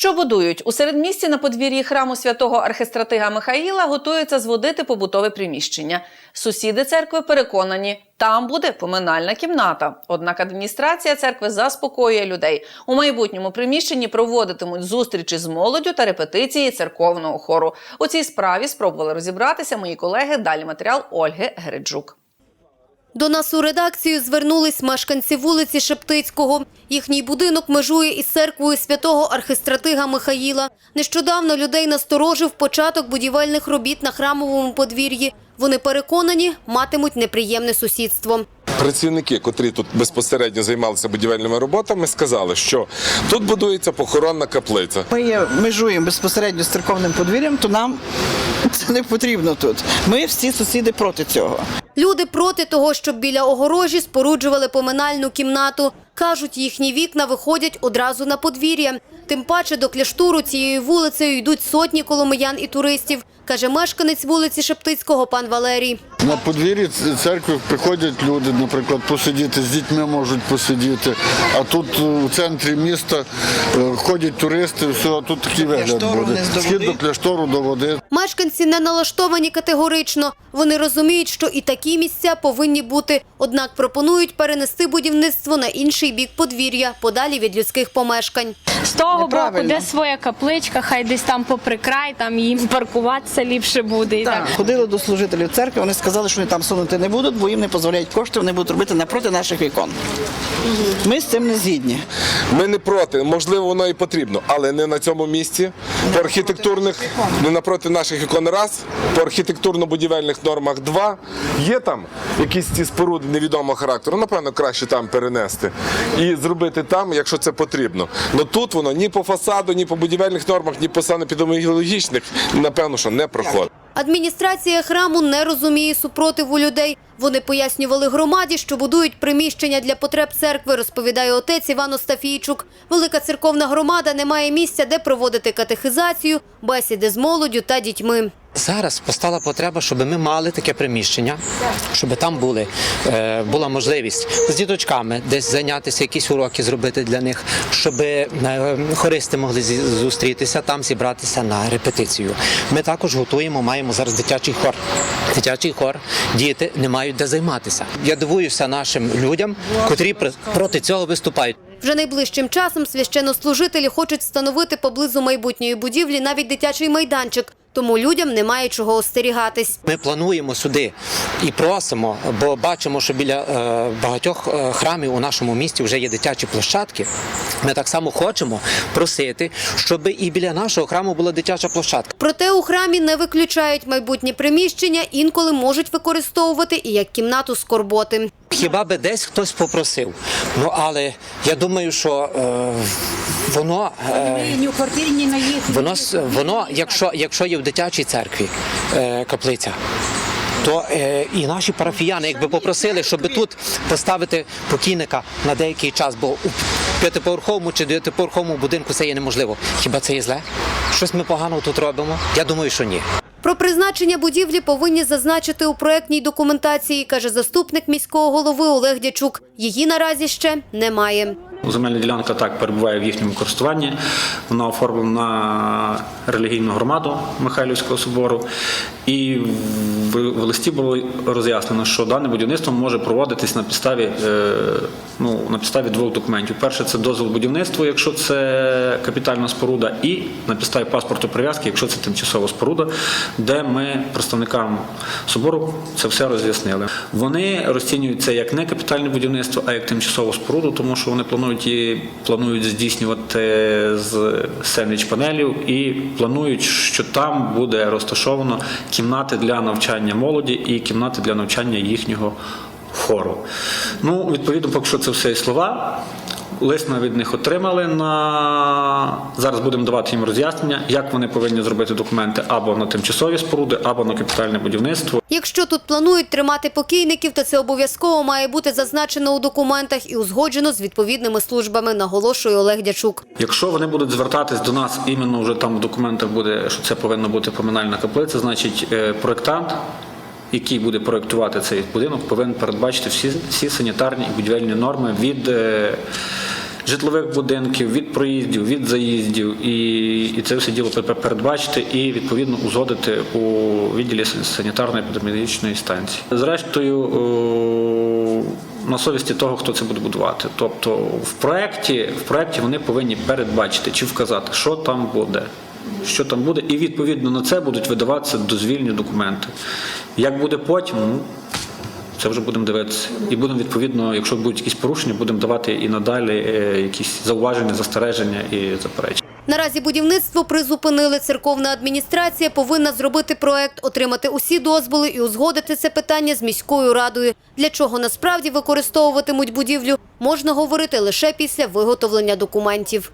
Що будують у середмісті на подвір'ї храму святого архистратига Михаїла готуються зводити побутове приміщення. Сусіди церкви переконані, там буде поминальна кімната. Однак адміністрація церкви заспокоює людей. У майбутньому приміщенні проводитимуть зустрічі з молоддю та репетиції церковного хору. У цій справі спробували розібратися мої колеги. Далі матеріал Ольги Гереджук. До нас у редакцію звернулись мешканці вулиці Шептицького. Їхній будинок межує із церквою святого архистратига Михаїла. Нещодавно людей насторожив початок будівельних робіт на храмовому подвір'ї. Вони переконані, матимуть неприємне сусідство. Працівники, котрі тут безпосередньо займалися будівельними роботами, сказали, що тут будується похоронна каплиця. Ми межуємо безпосередньо з церковним подвір'ям, то нам це не потрібно тут. Ми всі сусіди проти цього. Люди проти того, щоб біля огорожі споруджували поминальну кімнату. Кажуть, їхні вікна виходять одразу на подвір'я. Тим паче до кляштуру цією вулицею йдуть сотні коломиян і туристів, каже мешканець вулиці Шептицького пан Валерій. На подвір'ї церкви приходять люди, наприклад, посидіти, з дітьми можуть посидіти. А тут е, у центрі міста е, ходять туристи, все, а тут такий вигляд буде. Схід до кляштору, до води. Мешканці не налаштовані категорично. Вони розуміють, що і такі місця повинні бути. Однак пропонують перенести будівництво на інший бік подвір'я, подалі від людських помешкань. З того боку, де своя капличка, хай десь там попри край, там їм паркуватися ліпше буде. І так. Ходили до служителів церкви, вони сказали, що вони там сунути не будуть, бо їм не дозволяють кошти, вони будуть робити напроти наших вікон. Ми з цим не згідні. Ми не проти, можливо, воно і потрібно, але не на цьому місці. По архітектурних, не напроти наших ікон раз, по архітектурно-будівельних нормах два. Є там якісь ці споруди невідомого характеру, напевно, краще там перенести і зробити там, якщо це потрібно. Но тут воно ні по фасаду, ні по будівельних нормах, ні по санепідеміологічних, напевно, що не проходить. Адміністрація храму не розуміє супротиву людей. Вони пояснювали громаді, що будують приміщення для потреб церкви, розповідає отець Іван Остафійчук. Велика церковна громада не має місця, де проводити катехизацію, бесіди з молоддю та дітьми. Зараз постала потреба, щоб ми мали таке приміщення, щоб там були, е, була можливість з діточками десь зайнятися, якісь уроки зробити для них, щоб е, хористи могли зі- зустрітися, там зібратися на репетицію. Ми також готуємо, маємо зараз дитячий хор. Дитячий хор, діти не мають де займатися. Я дивуюся нашим людям, котрі проти цього виступають. Вже найближчим часом священнослужителі хочуть встановити поблизу майбутньої будівлі навіть дитячий майданчик, тому людям немає чого остерігатись. Ми плануємо сюди і просимо, бо бачимо, що біля е, багатьох е, храмів у нашому місті вже є дитячі площадки. Ми так само хочемо просити, щоб і біля нашого храму була дитяча площадка. Проте у храмі не виключають майбутні приміщення, інколи можуть використовувати і як кімнату скорботи. Хіба би десь хтось попросив. Ну але я думаю, що е, воно. Е, Ні у квартирі, ні на їх. Воно, воно якщо, якщо є в дитячій церкві е, каплиця, то е, і наші парафіяни, якби попросили, щоб тут поставити покійника на деякий час, бо у п'ятиповерховому чи дев'ятиповерховому будинку це є неможливо. Хіба це є зле? Щось ми погано тут робимо? Я думаю, що ні. Про призначення будівлі повинні зазначити у проектній документації, каже заступник міського голови Олег Дячук. Її наразі ще немає. Земельна ділянка так перебуває в їхньому користуванні. Вона оформлена на релігійну громаду Михайлівського собору. І в, листі було роз'яснено, що дане будівництво може проводитись на підставі, е, ну, на підставі двох документів. Перше це дозвіл будівництва, якщо це капітальна споруда, і на підставі паспорту прив'язки, якщо це тимчасова споруда, де ми представникам собору це все роз'яснили. Вони розцінюють це як не капітальне будівництво, а як тимчасову споруду, тому що вони планують і планують здійснювати з сендвіч панелів і планують, що там буде розташовано кімнати для навчання молоді і кімнати для навчання їхнього хору. Ну, відповідно, поки що це все і слова. Лист ми від них отримали на зараз будемо давати їм роз'яснення, як вони повинні зробити документи або на тимчасові споруди, або на капітальне будівництво. Якщо тут планують тримати покійників, то це обов'язково має бути зазначено у документах і узгоджено з відповідними службами, наголошує Олег Дячук. Якщо вони будуть звертатись до нас, іменно вже там в документах буде, що це повинна бути поминальна каплиця, значить е, проєктант, який буде проєктувати цей будинок, повинен передбачити всі, всі санітарні і будівельні норми від е, житлових будинків, від проїздів, від заїздів, і, і це все діло передбачити і відповідно узгодити у відділі санітарної епідеміологічної станції. Зрештою, о, на совісті того, хто це буде будувати. Тобто в проєкті, в проєкті вони повинні передбачити чи вказати, що там буде. Що там буде, і відповідно на це будуть видаватися дозвільні документи. Як буде потім, ну це вже будемо дивитися. І будемо відповідно, якщо будуть якісь порушення, будемо давати і надалі е, якісь зауваження, застереження і заперечення. Наразі будівництво призупинили. Церковна адміністрація повинна зробити проект, отримати усі дозволи і узгодити це питання з міською радою. Для чого насправді використовуватимуть будівлю, можна говорити лише після виготовлення документів.